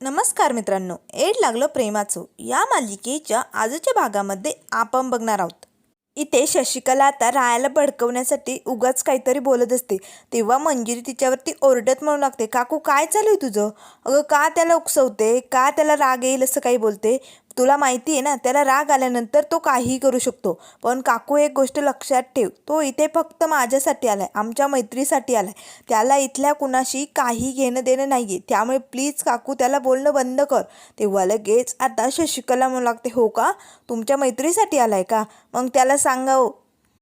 नमस्कार मित्रांनो एड लागलं प्रेमाचं. या मालिकेच्या आजच्या भागामध्ये आपण बघणार आहोत. इथे शशिकला आता रायाला भडकवण्यासाठी उगाच काहीतरी बोलत असते. तेव्हा मंजिरी तिच्यावरती ओरडत म्हणू लागते काकू काय चालू आहे तुझं? अगं का त्याला उकसवते? का त्याला राग येईल असं काही बोलते? तुला माहिती आहे ना त्याला राग आल्यानंतर तो काहीही करू शकतो. पण काकू एक गोष्ट लक्षात ठेव तो इथे फक्त माझ्यासाठी आला आहे आमच्या मैत्रीसाठी आला आहे त्याला इथल्या कुणाशी काही घेणं देणं नाही आहे त्यामुळे प्लीज काकू त्याला बोलणं बंद कर. तेव्हा लगेच आता शशिकला म्हणू लागते हो का? तुमच्या मैत्रीसाठी आला आहे का? मग त्याला सांगावं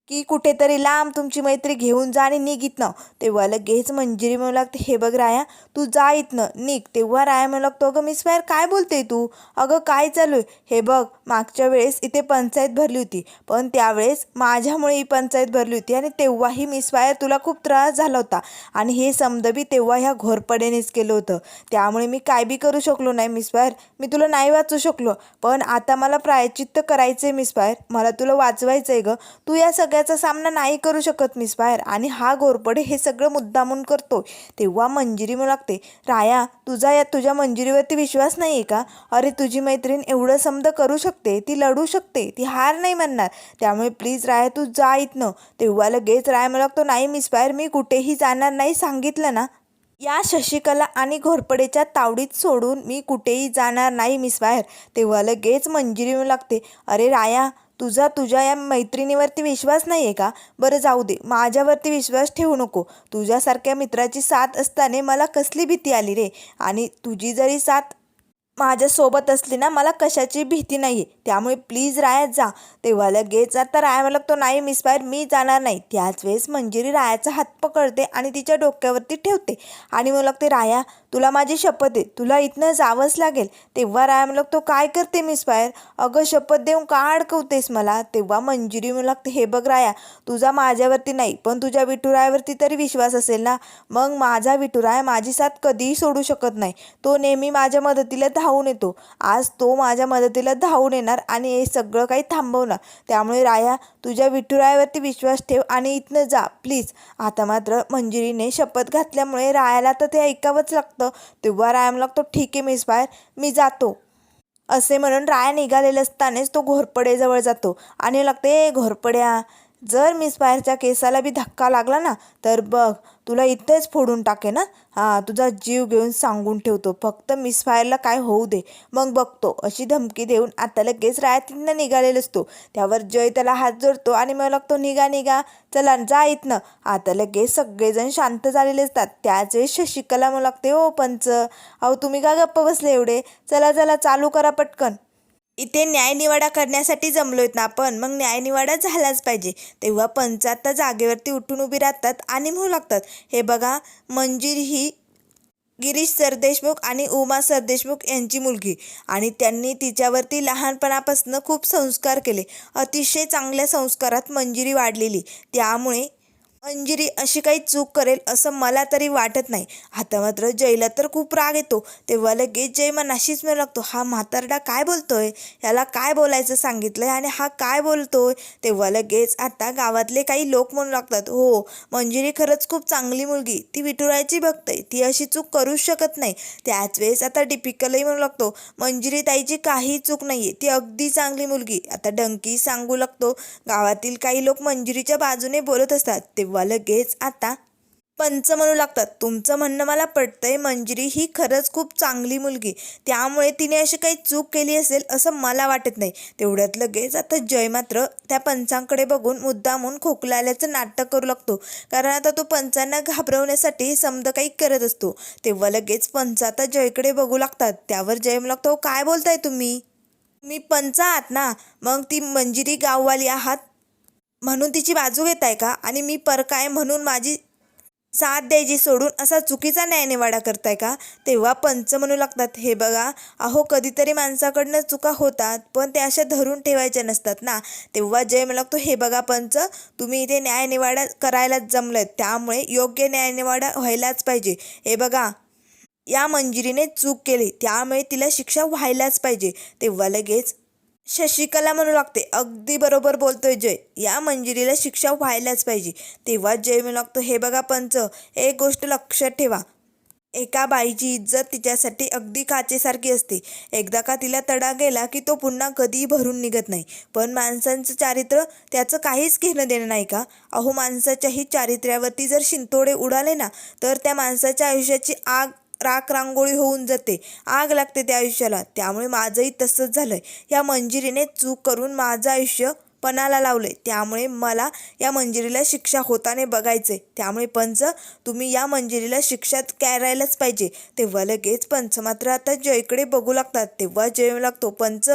की कुठेतरी लांब तुमची मैत्री घेऊन जा आणि निघ इथनं. तेव्हा लगेच मंजिरी म्हणू लागते हे बघ राया तू जा इथनं निघ. तेव्हा राया म्हणू लागतो अगं मिस फायर काय बोलते तू? अगं काय चालू आहे? हे बघ मागच्या वेळेस इथे पंचायत भरली होती पण त्यावेळेस माझ्यामुळे ही पंचायत भरली होती आणि तेव्हाही मिस फायर तुला खूप त्रास झाला होता आणि हे समदबी तेव्हा ह्या घोरपडेनेच केलं होतं. त्यामुळे मी काय बी करू शकलो नाही मिस फायर मी तुला नाही वाचू शकलो पण आता मला प्रायचित्त करायचं आहे मिस फायर मला तुला वाचवायचं आहे गं. तू या सगळ्याचा सामना नाही करू शकत मिस बाहेर. आणि हा घोरपडे हे सगळं मुद्दामून करतो तेव्हा मंजिरी म्हणू लागते राया तुझा या तुझ्या मंजिरीवरती विश्वास नाही आहे का? अरे तुझी मैत्रीण एवढं समज करू शकते ती लढू शकते ती हार नाही म्हणणार त्यामुळे प्लीज राया तू जा इथनं. तेव्हा लगेच राया मला लागतो नाही मिस बाहेर मी कुठेही जाणार नाही सांगितलं ना. या शशिकला आणि घोरपडेच्या तावडीत सोडून मी कुठेही जाणार नाही मिस बाहेर. तेव्हा लगेच मंजिरी म्हणू लागते अरे राया तुझा तुझ्या या मैत्रिणीवरती विश्वास नाही आहे का? बरं जाऊ दे माझ्यावरती विश्वास ठेवू नको. तुझ्यासारख्या मित्राची साथ असताना मला कसली भीती आली रे? आणि तुझी जरी साथ माझ्यासोबत असली ना मला कशाची भीती नाही आहे त्यामुळे प्लीज रायात जा. तेव्हा लगेच आता राया मला लागतो नाही मिसफायर मी जाणार नाही. त्याच वेळेस मंजिरी रायाचा हात पकडते आणि तिच्या डोक्यावरती ठेवते. आणि मला लागते राया तुला माझी शपथ आहे तुला इथनं जावंच लागेल. तेव्हा राया म्हणलं तो काय करते मिस फायर अगं शपथ देऊन का अडकवतेस मला? तेव्हा मंजिरी म्हणू लागते हे बघ राया तुझा माझ्यावरती नाही पण तुझ्या विठुरायावरती तरी विश्वास असेल ना? मग माझा विठुराय माझी साथ कधीही सोडू शकत नाही. तो नेहमी माझ्या मदतीला धावून येतो. आज तो माझ्या मदतीला धावून येणार आणि हे सगळं काही थांबवणार. त्यामुळे राया तुझ्या विठुरायावरती विश्वास ठेव आणि इथनं जा प्लीज आता मात्र मंजिरीने शपथ घातल्यामुळे रायाला तर ते ऐकावंच लागतं. तेव्हा रायाम लागतो ठीक आहे मिस बाहेर मी जातो. असे म्हणून राया निघालेले असतानाच तो घोरपडेजवळ जातो. आणि लागते घोरपड्या जर मिस फायरच्या केसाला बी धक्का लागला ना तर बघ तुला इथेच फोडून टाके ना. हां तुझा जीव घेऊन सांगून ठेवतो. फक्त मिस फायरला काय होऊ दे. मग बघतो. अशी धमकी देऊन आता लगेच रायातीनं निघालेला असतो त्यावर जय त्याला हात जोडतो आणि मग लागतो निघा निघा. चला जा इथनं. आता लगेच सगळेजण शांत झालेले असतात. त्याच वेळेस शशिकला मग लागते हो पंच अहो तुम्ही का गप्प बसले एवढे? चला चला चालू करा पटकन. इथे न्यायनिवाडा करण्यासाठी जमलो आहेत ना आपण. मग न्यायनिवाडा झालाच पाहिजे. तेव्हा पंच जागेवरती उठून उभी राहतात आणि म्हणू लागतात हे बघा मंजीर ही गिरीश सरदेशमुख आणि उमा सरदेशमुख यांची मुलगी आणि त्यांनी तिच्यावरती लहानपणापासून खूप संस्कार केले. अतिशय चांगल्या संस्कारात मंजिरी वाढलेली. त्यामुळे अंजिरी अशी काही चूक करेल असं मला तरी वाटत नाही. आता मात्र जयला तर खूप राग येतो. तेव्हा लगेच जय मनाशीच मिळू लागतो हा म्हातारडा काय बोलतोय? याला काय बोलायचं सांगितलंय आणि हा काय बोलतोय? तेव्हा लगेच आता गावातले काही लोक म्हणू लागतात हो मंजिरी खरंच खूप चांगली मुलगी. ती विठुरायची बघते ती अशी चूक करूच शकत नाही. त्याच वेळेस आता डिपिकलही म्हणू लागतो मंजिरी ताईची काही चूक नाही आहे ती अगदी चांगली मुलगी. आता डंकी सांगू लागतो गावातील काही लोक मंजिरीच्या बाजूने बोलत असतात. तेव्हा लगेच आता. पंच म्हणू लागतात. तुमचं म्हणणं मला पटतंय. मंजिरी ही खरंच खूप चांगली मुलगी. त्यामुळे तिने अशी काही चूक केली असेल असं मला वाटत नाही. तेवढ्यात लगेच आता जय मात्र त्या पंचांकडे बघून मुद्दामून खोकलाल्याचं नाटक करू लागतो. कारण आता तो पंचांना घाबरवण्यासाठी समद काही करत असतो. तेव्हा लगेच पंच आता जयकडे बघू लागतात. त्यावर जय लागतो काय बोलताय तुम्ही? मी पंच आहात ना. मग ती मंजिरी गाववाली आहात. म्हणून तिची बाजू घेताय का? आणि मी परकाय म्हणून माझी साथ द्यायची सोडून असा चुकीचा न्यायनिवाडा करताय का? तेव्हा पंच म्हणू लागतात हे बघा अहो कधीतरी माणसाकडनं चुका होतात पण ते अशा धरून ठेवायच्या नसतात ना. तेव्हा जय म्हणू लागतो हे बघा पंच तुम्ही इथे न्यायनिवाडा करायलाच जमलेत त्यामुळे योग्य न्यायनिवाडा व्हायलाच पाहिजे. हे बघा या मंजिरीने चूक केली त्यामुळे तिला शिक्षा व्हायलाच पाहिजे. तेव्हा लगेच शशिकला म्हणू लागते अगदी बरोबर बोलतोय जय. या मंजिरीला शिक्षा व्हायलाच पाहिजे. तेव्हा जय म्हणू लागतो हे बघा पंच एक गोष्ट लक्षात ठेवा. एका बाईची इज्जत तिच्यासाठी अगदी काचेसारखी असते. एकदा का तिला तडा गेला की तो पुन्हा कधीही भरून निघत नाही. पण माणसांचं चारित्र्य त्याचं काहीच घेणं देणं नाही का? अहो माणसाच्याही चारित्र्यावरती जर शिंतोडे उडाले ना तर त्या माणसाच्या आयुष्याची आग राख रांगोळी होऊन जाते. आग लागते त्या आयुष्याला. त्यामुळे माझंही तसंच झालंय. या मंजिरीने चूक करून माझं आयुष्य पणाला लावले त्यामुळे मला या मंजिरीला शिक्षा होताने बघायचे त्यामुळे पंच तुम्ही या मंजिरीला शिक्षा करायलाच पाहिजे. तेव्हा लगेच पंच मात्र आता जयकडे बघू लागतात. तेव्हा जय लागतो पंच.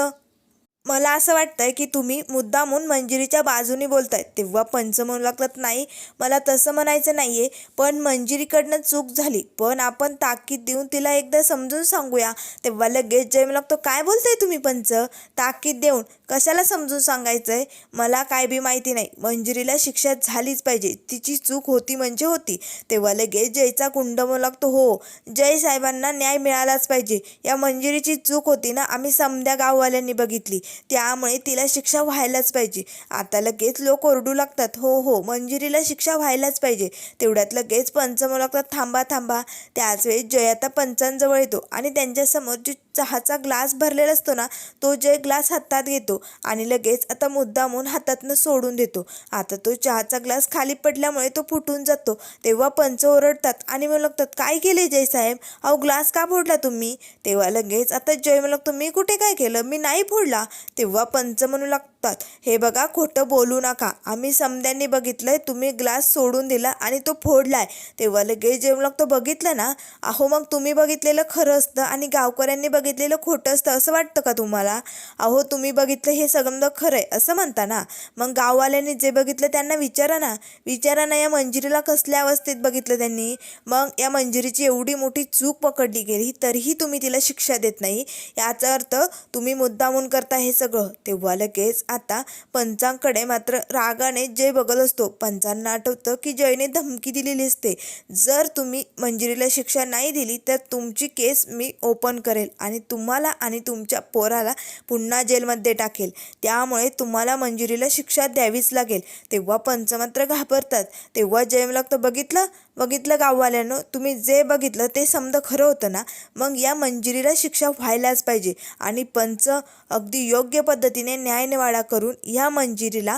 मला असं वाटतंय की तुम्ही मुद्दामून मंजिरीच्या बाजूने बोलताय तेव्हा पंच म्हणू लागतात नाही. मला तसं म्हणायचं नाही आहे पण मंजिरीकडनं चूक झाली. पण आपण ताकीद देऊन तिला एकदा समजून सांगूया. तेव्हा लगेच जय लागतो काय बोलताय तुम्ही पंच? ताकीद देऊन कशाला समजून सांगायचं आहे मला काय बी माहिती नाही. मंजिरीला शिक्षा झालीच पाहिजे. तिची चूक होती म्हणजे होती. तेव्हा लगेच जयचा कुंड म्हणू लागतो हो जय साहेबांना न्याय मिळालाच पाहिजे. या मंजिरीची चूक होती ना आम्ही समद्या गाववाल्यांनी बघितली. त्यामुळे तिला शिक्षा व्हायलाच पाहिजे. आता लगेच लोक ओरडू लागतात हो हो मंजिरीला शिक्षा व्हायलाच पाहिजे. तेवढ्यात लगेच पंच म्हणू लागतात थांबा थांबा. त्याच वेळेस जय आता पंचांजवळ येतो आणि त्यांच्यासमोर जे चहाचा ग्लास भरलेला असतो ना तो जय ग्लास हातात घेतो आणि लगेच आता मुद्दामून हातातनं सोडून देतो. आता तो चहाचा ग्लास खाली पडल्यामुळे तो फुटून जातो. तेव्हा पंच ओरडतात आणि मग लागतात काय केले जय साहेब? अहो ग्लास का फोडला तुम्ही? तेव्हा लगेच आता जय म्हणू तुम्ही मी कुठे काय केलं? मी नाही फोडला. तेव्हा पंच म्हणू लागतात हे बघा खोटं बोलू नका. आम्ही समद्यांनी बघितलंय तुम्ही ग्लास सोडून दिला आणि तो फोडलाय. तेव्हा लगेच जेवण म्हणू लागतो. बघितलं ना? अहो मग तुम्ही बघितलेलं खरं असतं आणि गावकऱ्यांनी बघितलेलं खोटं असतं असं वाटतं का तुम्हाला? अहो तुम्ही बघितलं हे सगळं खरं आहे असं म्हणता ना? मग गाववाल्यांनी जे बघितलं त्यांना विचारा ना. विचारा ना या मंजिरीला कसल्या अवस्थेत बघितलं त्यांनी? मग या मंजिरीची एवढी मोठी चूक पकडली गेली तरीही तुम्ही तिला शिक्षा देत नाही. याचा अर्थ तुम्ही मुद्दामून करता हे सगळं. तेव्हा लगेच आता पंचांकडे मात्र रागाने जय बघत असतो. पंचांना आठवतं की जयने धमकी दिलेली असते. जर तुम्ही मंजिरीला शिक्षा नाही दिली तर तुमची केस मी ओपन करेल आणि तुम्हाला आणि तुमच्या पोराला पुन्हा जेलमध्ये टाकेल. त्यामुळे तुम्हाला मंजुरीला शिक्षा द्यावीच लागेल. तेव्हा पंच मात्र घाबरतात. तेव्हा जय लागतं बघितलं बघितलं गाववाल्यानं तुम्ही जे बघितलं ते समजा खरं होतं ना? मग या मंजिरीला शिक्षा व्हायलाच पाहिजे आणि पंच अगदी योग्य पद्धतीने न्यायनिवाडा करून या मंजिरीला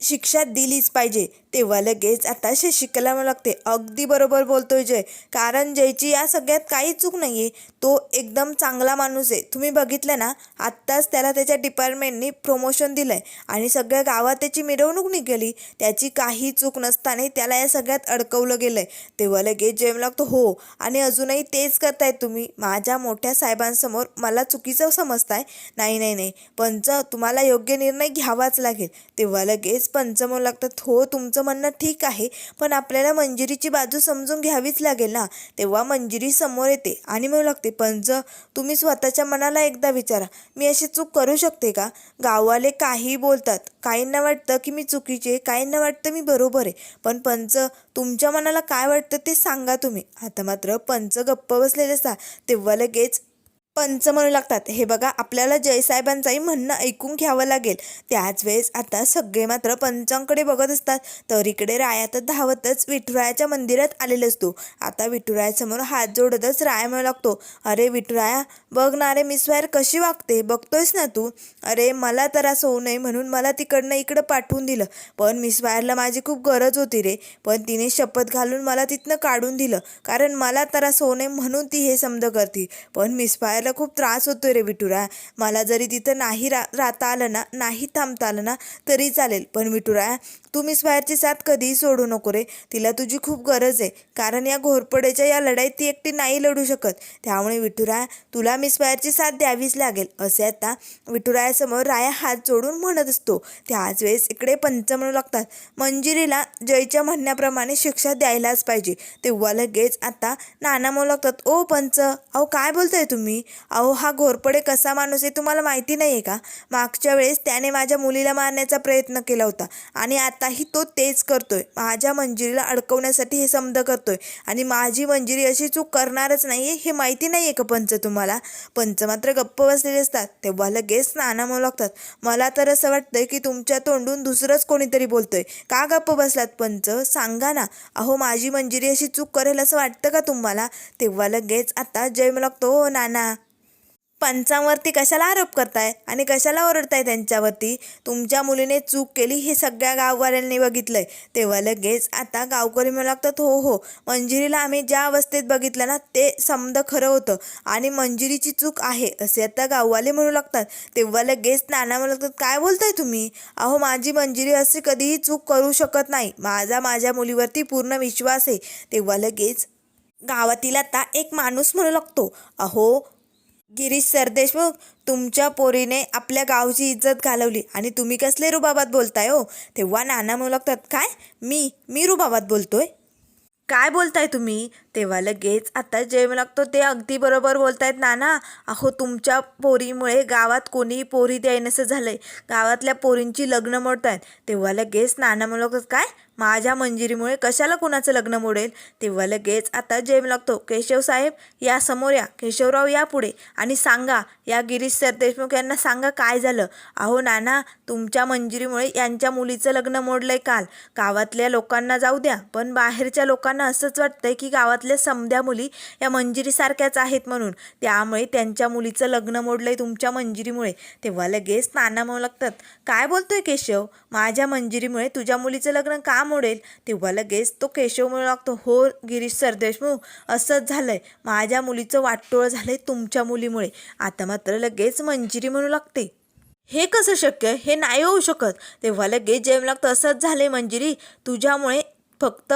शिक्षा दिलीच पाहिजे. तेव्हा लगेच आता शशिकला मला लागते अगदी बरोबर बोलतोय जय. कारण जयची या सगळ्यात काही चूक नाही आहे तो एकदम चांगला माणूस आहे. तुम्ही बघितलं ना आत्ताच त्याला त्याच्या डिपार्टमेंटनी प्रमोशन दिलं आहे आणि सगळ्या गावात त्याची मिरवणूक निघाली. त्याची काही चूक नसताना त्याला या सगळ्यात अडकवलं गेलं आहे तेव्हा लगेच जय लागतो हो आणि अजूनही तेच करताय तुम्ही. माझ्या मोठ्या साहेबांसमोर मला चुकीचं समजताय. नाही नाही नाही. पंच तुम्हाला योग्य निर्णय घ्यावाच लागेल. तेव्हा लगेच पंच म्हणू लागतात हो तुमचं म्हणणं ठीक आहे पण आपल्याला मंजिरीची बाजू समजून घ्यावीच लागेल ना. तेव्हा मंजिरी समोर येते आणि म्हणू लागते पंच तुम्ही स्वतःच्या मनाला एकदा विचारा मी अशी चूक करू शकते का? गाववाले काही बोलतात काहींना वाटतं की मी चुकीचे काहींना वाटतं मी बरोबर आहे पण पंच तुमच्या मनाला काय वाटतं ते सांगा तुम्ही. आता मात्र पंच गप्प बसलेले असा तेव्हा लगेच पंच म्हणू लागतात. हे बघा आपल्याला जयसाहेबांचंही म्हणणं ऐकून घ्यावं लागेल. त्याच वेळेस आता सगळे मात्र पंचांकडे बघत असतात. तर इकडे राया तर धावतच विठुरायाच्या मंदिरात आलेला असतो. आता विठुरायासमोर हात जोडतच राया म्हणू लागतो अरे विठुराया बघ ना रे मिसवायर कशी वागते? बघतोयस ना तू? अरे मला तर असं होऊ नये म्हणून मला तिकडनं इकडं पाठवून दिलं. पण मिसवायरला माझी खूप गरज होती रे. पण तिने शपथ घालून मला तिथनं काढून दिलं. कारण मला तर असं होऊ नये म्हणून ती हे समज करते. पण मिसफायरला खूप त्रास होतोय रे विठुरा. मला जरी तिथं नाही रा राहता आलं ना नाही थांबता आलं ना तरी चालेल. पण विठुरा तू मिसफायरची साथ कधीही सोडू नको रे. तिला तुझी खूप गरज आहे. कारण या घोरपडेच्या या लढाईत ती एकटी नाही लढू शकत. त्यामुळे विठुराया तुला मिसफायरची साथ द्यावीच लागेल. असे आता विठुरायासमोर राया हात जोडून म्हणत असतो. त्याच वेळेस इकडे पंच म्हणू लागतात. मंजिरीला जयच्या म्हणण्याप्रमाणे शिक्षा द्यायलाच पाहिजे. तेव्हा लगेच आता नाना म्हणू लागतात ओ पंच अहो काय बोलताय तुम्ही? अहो हा घोरपडे कसा माणूस आहे तुम्हाला माहिती नाही आहे का? मागच्या वेळेस त्याने माझ्या मुलीला मारण्याचा प्रयत्न केला होता आणि आताही तो तेच करतोय. माझ्या मंजिरीला अडकवण्यासाठी हे समज करतोय आणि माझी मंजिरी अशी चूक करणारच नाही आहे हे माहिती नाही आहे का पंच तुम्हाला? पंच मात्र गप्प बसलेले असतात. तेव्हा लगेच नाना लागतात. मला तर असं वाटतंय की तुमच्या तोंडून दुसरंच कोणीतरी बोलतोय. का गप्प बसलात पंच? सांगा ना. अहो माझी मंजिरी अशी चूक करेल असं वाटतं का तुम्हाला? तेव्हा लगेच आता जय मला लागतो हो नाना. पंचांवरती कशाला आरोप करताय? आणि कशाला ओरडताय त्यांच्यावरती? तुमच्या मुलीने चूक केली हे सगळ्या गाववाल्यांनी बघितलंय. तेव्हा लगेच आता गावकरी म्हणू लागतात हो हो मंजिरीला आम्ही ज्या अवस्थेत बघितलं ना ते समद खरं होतं आणि मंजिरीची चूक आहे असे आता गाववाले म्हणू लागतात. तेव्हा लगेच नाना म्हणू लागतात काय बोलताय तुम्ही? अहो माझी मंजिरी अशी कधीही चूक करू शकत नाही. माझा माझ्या मुलीवरती पूर्ण विश्वास आहे. तेव्हा लगेच गावातील आता एक माणूस म्हणू लागतो अहो गिरीश सरदेशमुख तुमच्या पोरीने आपल्या गावची इज्जत घालवली. आणि तुम्ही कसले रुबाबात बोलताय हो? तेव्हा नाना म्हणू काय? मी मी रुबाबात बोलतोय? काय बोलताय तुम्ही? तेव्हा लगेच आता जे लागतो ते अगदी बरोबर बोलतायत नाना. अहो तुमच्या पोरीमुळे गावात कोणीही पोरी द्यायनसं झालंय. गावातल्या पोरींची लग्न मोडत आहेत तेव्हा लगेच नाना म्हणू काय? माझ्या मंजिरीमुळे कशाला कुणाचं लग्न मोडेल? तेव्हा लगेच आता जेम लागतो. केशव साहेब या समोर या. केशवराव या पुढे. आणि सांगा या गिरीश सरदेशमुख यांना सांगा काय झालं? अहो नाना तुमच्या मंजिरीमुळे यांच्या मुलीचं लग्न मोडलंय काल. गावातल्या लोकांना जाऊ द्या. पण बाहेरच्या लोकांना असंच वाटतंय की गावातल्या समध्या मुली या मंजिरीसारख्याच आहेत म्हणून. त्यामुळे त्यांच्या मुलीचं लग्न मोडलंय तुमच्या मंजिरीमुळे. तेव्हा लगेच नाना म्हणू लागतात काय बोलतोय केशव? माझ्या मंजिरीमुळे तुझ्या मुलीचं लग्न का मोडेल तेव्हा लगेच तो केशव म्हणू लागतो हो गिरीश सरदेशमुख असंच झालंय. माझ्या मुलीचं वाटोळ झालंय तुमच्या मुलीमुळे. आता मात्र लगेच मंजिरी म्हणू लागते. हे कसं शक्य? हे नाही होऊ शकत. तेव्हा लगेच जेम लागतं असंच झालंय मंजिरी. तुझ्यामुळे फक्त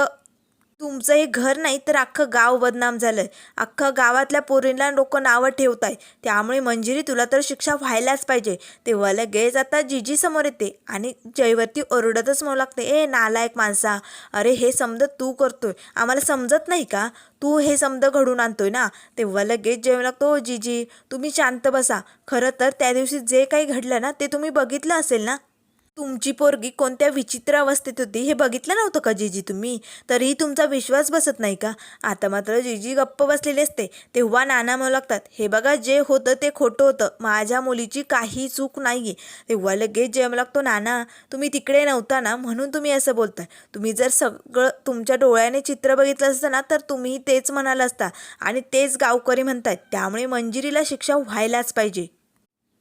तुमचं हे घर नाही तर अख्खं गाव बदनाम झालंय. अख्खं गावातल्या पोरींना लोक नावं ठेवत आहे त्यामुळे मंजिरी तुला तर शिक्षा व्हायलाच पाहिजे. तेव्हा लगेच आता जीजी समोर येते आणि जयवरती ओरडतच म्हणू लागते ए नालायक माणसा अरे हे समज तू करतोय. आम्हाला समजत नाही का? तू हे समज घडून आणतोय ना? तेव्हा लगेच जेवण लागतो जीजी जिजी तुम्ही शांत बसा. खरं तर त्या दिवशी जे काही घडलं ना ते तुम्ही बघितलं असेल ना? तुमची पोरगी कोणत्या विचित्र अवस्थेत होती हे बघितलं नव्हतं का जीजी तुम्ही? तरीही तुमचा विश्वास बसत नाही का? आता मात्र जीजी गप्प बसलेली असते. तेव्हा नाना म्हणू लागतात हे बघा जे होतं ते खोटं होतं. माझ्या मुलीची काही चूक नाही आहे तेव्हा लगेच जेम लागतो नाना. तुम्ही तिकडे नव्हता ना? म्हणून तुम्ही असं बोलताय. तुम्ही जर सगळं तुमच्या डोळ्याने चित्र बघितलं असतं ना तर तुम्ही तेच म्हणाल असता. आणि तेच गावकरी म्हणतात त्यामुळे मंजिरीला शिक्षा व्हायलाच पाहिजे.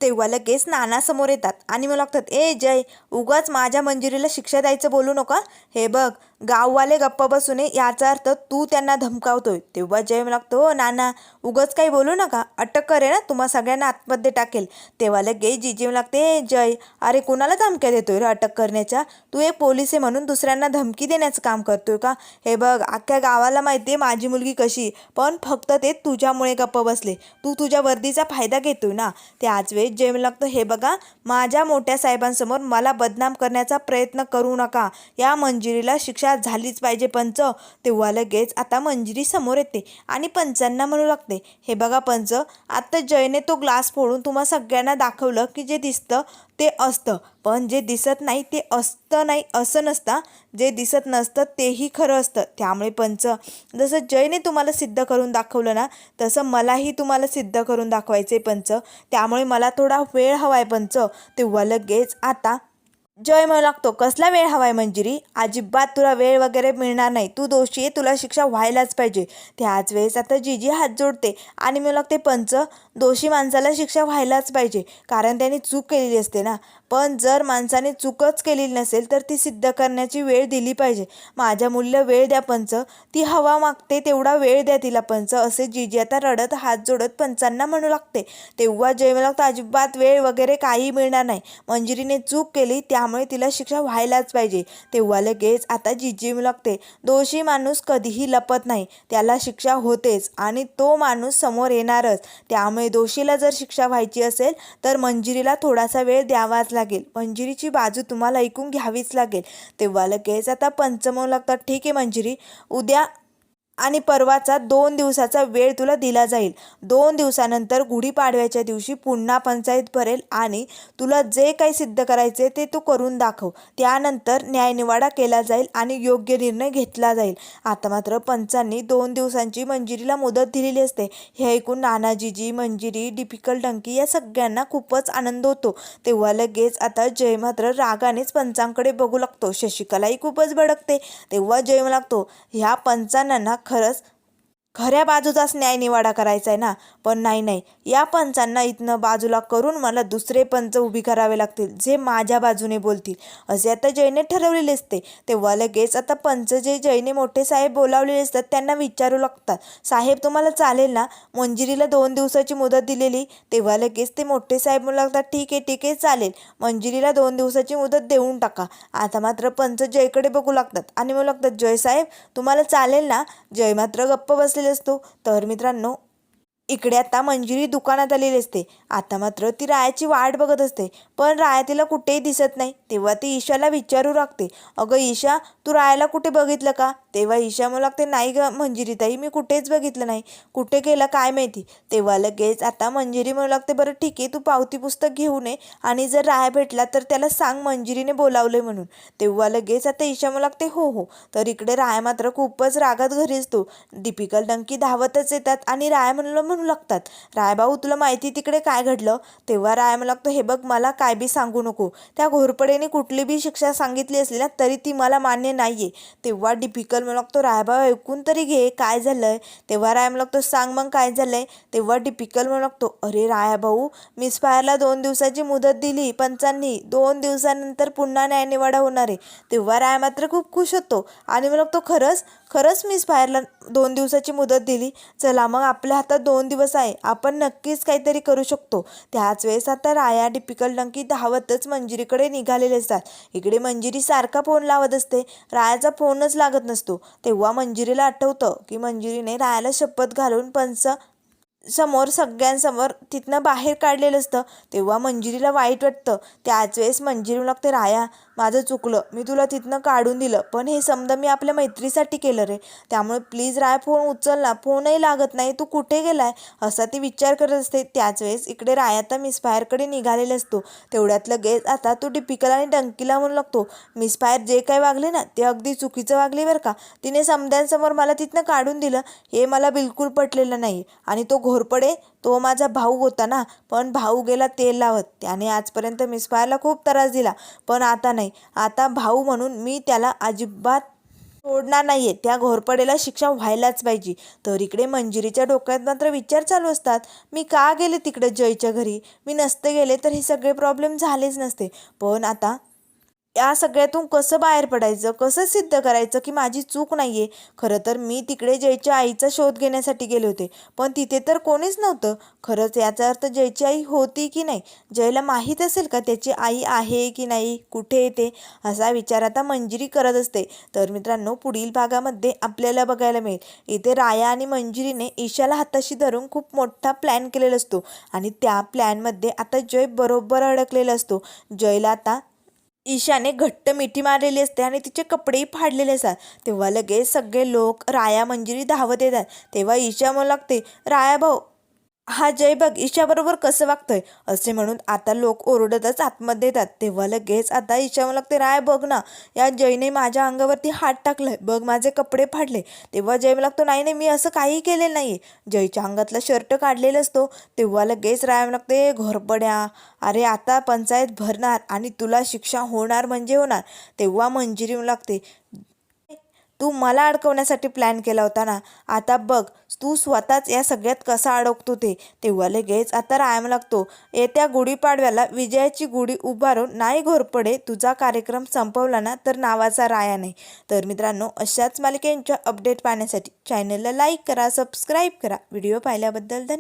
तेव्हा लगेच नानासमोर येतात आणि मला लागतात ए जय उगाच माझ्या मंजिरीला शिक्षा द्यायचं बोलू नका? हे बघ गाववाले गप्प बसू नये याचा अर्थ तू त्यांना धमकावतोय. तेव्हा जय लागतो हो नाना उगाच काही बोलू नका. अटक करे ना तुम्हा सगळ्यांना आतमध्ये टाकेल. तेव्हा लगेच जी मला लागते जय अरे कुणाला धमक्या देतोय रे अटक करण्याच्या? तू एक पोलीस आहे म्हणून दुसऱ्यांना धमकी देण्याचं काम करतोय का? हे बघ अख्ख्या गावाला माहिती आहे माझी मुलगी कशी पण फक्त ते तुझ्यामुळे गप्प बसले. तू तुझ्या वर्दीचा फायदा घेतोय ना? त्याच वेळेस जय लागतो हे बघा माझ्या मोठ्या साहेबांसमोर मला बदनाम करण्याचा प्रयत्न करू नका. या मंजिरीला शिक्षा झालीच पाहिजे पंच. तेव्हा लगेच आता मंजिरी समोर येते आणि पंचांना म्हणू लागते हे बघा पंच आता जयने तो ग्लास फोडून तुम्हा सगळ्यांना दाखवलं की जे दिसतं ते असतं. पण जे दिसत नाही ते असतं नाही असं नसतं. जे दिसत नसतं तेही खरं असतं. त्यामुळे पंच जसं जयने तुम्हाला सिद्ध करून दाखवलं ना तसं मलाही तुम्हाला सिद्ध करून दाखवायचं आहे पंच. त्यामुळे मला थोडा वेळ हवा आहे पंच. तेव्हा लगेच आता जय म्हणू लागतो. कसला वेळ हवाय मंजिरी? अजिबात तुला वेळ वगैरे मिळणार नाही. तू दोषी आहे तुला शिक्षा व्हायलाच पाहिजे. त्याच वेळेस आता जीजी हात जोडते आणि म्हणू लागते पंच दोषी माणसाला शिक्षा व्हायलाच पाहिजे. कारण त्याने चूक केलेली असते ना. पण जर माणसाने चूकच केलेली नसेल तर ती सिद्ध करण्याची वेळ दिली पाहिजे. माझ्या मूल्य वेळ द्या पंच. ती हवा मागते तेवढा वेळ द्या तिला पंच. असे जीजी आता रडत हात जोडत पंचांना म्हणू लागते. तेव्हा जय म्हणू लागतं अजिबात वेळ वगैरे काही मिळणार नाही. मंजिरीने चूक केली त्या त्यामुळे तिला शिक्षा व्हायलाच पाहिजे. तेव्हा लगेच आता जिजी लागते. दोषी माणूस कधीही लपत नाही. त्याला शिक्षा होतेच आणि तो माणूस समोर येणारच. त्यामुळे दोषीला जर शिक्षा व्हायची असेल तर मंजिरीला थोडासा वेळ द्यावाच लागेल. मंजिरीची बाजू तुम्हाला ऐकून घ्यावीच लागेल. तेव्हा लगेच आता पंचमव लागतात ठीक आहे मंजिरी. उद्या आणि परवाचा दोन दिवसाचा वेळ तुला दिला जाईल. दोन दिवसानंतर गुढीपाडव्याच्या दिवशी पुन्हा पंचायत भरेल आणि तुला जे काही सिद्ध करायचे ते तू करून दाखव. त्यानंतर न्यायनिवाडा केला जाईल आणि योग्य निर्णय घेतला जाईल. आता मात्र पंचांनी दोन दिवसांची मंजिरीला मुदत दिलेली असते. हे ऐकून नानाजीजी मंजिरी डिपिकल डंकी या सगळ्यांना खूपच आनंद होतो. तेव्हा लगेच आता जय मात्र रागानेच पंचांकडे बघू लागतो. शशिकलाही खूपच भडकते. तेव्हा जय लागतो. ह्या पंचांना ना खरंच खऱ्या बाजूचाच न्यायनिवाडा करायचा आहे ना? पण नाही नाही. या पंचांना इथनं बाजूला करून मला दुसरे पंच उभी करावे लागतील जे माझ्या बाजूने बोलतील. असे आता जयने ठरवलेले असते. तेव्हा लगेच आता पंच जे जयने मोठे साहेब बोलावलेले असतात त्यांना विचारू लागतात. साहेब तुम्हाला चालेल ना? मंजिरीला दोन दिवसाची मुदत दिलेली. तेव्हा लगेच ते मोठे साहेब बोलू लागतात ठीक आहे ठीक आहे चालेल. मंजिरीला दोन दिवसाची मुदत देऊन टाका. आता मात्र पंच जयकडे बघू लागतात आणि म्हणू लागतात जय साहेब तुम्हाला चालेल ना? जय मात्र गप्प बसलेले असतो. तर मित्रांनो इकडे आता मंजिरी दुकानात आलेली असते. आता मात्र ती रायाची वाट बघत असते. पण राया तिला कुठेही दिसत नाही. तेव्हा ती ईशाला विचारू लागते. अगं ईशा तू रायाला कुठे बघितलं का? तेव्हा ईशा मला लागते नाही ग मंजिरीताई मी कुठेच बघितलं नाही. कुठे गेलं काय माहिती? तेव्हा लगेच आता मंजिरी म्हणू लागते बरं ठीक आहे तू पावती पुस्तक घेऊन ये आणि जर राय भेटला तर त्याला सांग मंजिरीने बोलावलंय म्हणून. तेव्हा लगेच आता ईशा मला लागते हो हो तर इकडे राय मात्र खूपच रागात घरी असतो दीपिकल डंकी धावतच येतात आणि राय म्हणलं म्हणू लागतात. रायबाऊ तुला माहिती तिकडे काय घडलं? तेव्हा राय म्हणू लागतो हे बघ मला काय बी सांगू नको. त्या घोरपडेने कुठली बी शिक्षा सांगितली असली ना तरी ती मला मान्य नाही आहे तेव्हा डिपिकल म्हणू लागतो रायभाऊ ऐकून तरी घे काय झालं आहे तेव्हा राय म्हणू लागतो सांग मग काय झालं आहे तेव्हा डिपिकल म्हणू लागतो अरे रायाभाऊ मिस फायरला दोन दिवसाची मुदत दिली पंचांनी. दोन दिवसानंतर पुन्हा न्यायनिवाडा होणार आहे. तेव्हा राय मात्र खूप खुश होतो. आणि म्हणू लागतो खरंच? खरंच मीच फायरला दोन दिवसाची मुदत दिली. चला मग आपल्या हातात दोन दिवस आहे. आपण नक्कीच काहीतरी करू शकतो. त्याच वेळेस आता राया डिपिकल डंकी धावतच मंजिरीकडे निघालेले असतात. इकडे मंजिरी सारखा फोन लावत असते. रायाचा फोनच लागत नसतो. तेव्हा मंजिरीला आठवतं की मंजिरीने रायाला शपथ घालून पंच समोर सगळ्यांसमोर तिथनं बाहेर काढलेलं असतं. तेव्हा मंजिरीला वाईट वाटतं. त्याच वेळेस मंजिरी लागते राया माझं चुकलं. मी तुला तिथनं काढून दिलं. पण हे समजा मी आपल्या मैत्रीसाठी केलं रे. त्यामुळे प्लीज राय फोन उचल ना. फोनही लागत नाही. तू कुठे गेलाय? असा ती विचार करत असते. त्याच वेळेस इकडे राय आता मिसफायरकडे निघालेला असतो. तेवढ्यात लगेच आता तू डिपिकल आणि डंकीला म्हणू लागतो. मिसफायर जे काही वागले ना ते अगदी चुकीचं वागले बरं का? तिने समद्यांसमोर मला तिथनं काढून दिलं. हे मला बिलकुल पटलेलं नाही. आणि तो घोरपडे तो माझा भाऊ होता ना पण भाऊ गेला तेल लावत त्याने आजपर्यंत मिसफायरला खूप त्रास दिला पण आता नाही. आता भाऊ म्हणून मी त्याला अजिबात सोडणार नाहीये. त्या घोरपडेला शिक्षा व्हायलाच पाहिजे. तर इकडे मंजिरीच्या डोक्यात मात्र विचार चालू असतात. मी का गेले तिकडे जयच्या घरी? मी नसते गेले तर हे सगळे प्रॉब्लेम झालेच नसते. पण आता या सगळ्यातून कसं बाहेर पडायचं? कसं सिद्ध करायचं की माझी चूक नाही आहे खरं तर मी तिकडे जयच्या आईचा शोध घेण्यासाठी गेले होते. पण तिथे तर कोणीच नव्हतं. खरंच याचा अर्थ जयची आई होती की नाही? जयला माहीत असेल का त्याची आई आहे की नाही? कुठे येते? असा विचार आता मंजिरी करत असते. तर मित्रांनो पुढील भागामध्ये आपल्याला बघायला मिळेल. इथे राया आणि मंजिरीने ईशाला हाताशी धरून खूप मोठा प्लॅन केलेला असतो. आणि त्या प्लॅनमध्ये आता जय बरोबर अडकलेला असतो. जयला आता ईशाने घट्ट मिठी मारलेली असते आणि तिचे कपडेही फाडलेले असतात. तेव्हा लगेच सगळे लोक राया मंजिरी धावत येतात. तेव्हा ईशा म्हणू लागते राया भाऊ हा जय बघ ईशाबरोबर कसं वागतोय? असे म्हणून आता लोक ओरडतच आतमध्ये येतात. तेव्हा लगेच आता ईशा म्हणू लागते राय बघ ना या जयने माझ्या अंगावरती हात टाकलाय. बघ माझे कपडे फाडले. तेव्हा जय म्हणू लागतो नाही नाही मी असं काही केलेलं नाही जयच्या अंगातला शर्ट काढलेला असतो. तेव्हा लगेच राय म्हणू लागते घोरपड्या अरे आता पंचायत भरणार आणि तुला शिक्षा होणार म्हणजे होणार. तेव्हा मंजिरी म्हणू लागते तू मला अडकवण्यासाठी प्लॅन केला होता ना? आता बघ तू स्वतःच या सगळ्यात कसा अडकतो ते? तेव्हा लगेच आता रायम लागतो. येत्या गुढीपाडव्याला विजयाची गुढी उभारून नाही घोरपडे तुझा कार्यक्रम संपवला ना तर नावाचा राया नाही. तर मित्रांनो अशाच मालिकेंच्या अपडेट पाहण्यासाठी चॅनलला लाईक करा सबस्क्राईब करा. व्हिडिओ पाहिल्याबद्दल धन्यवाद.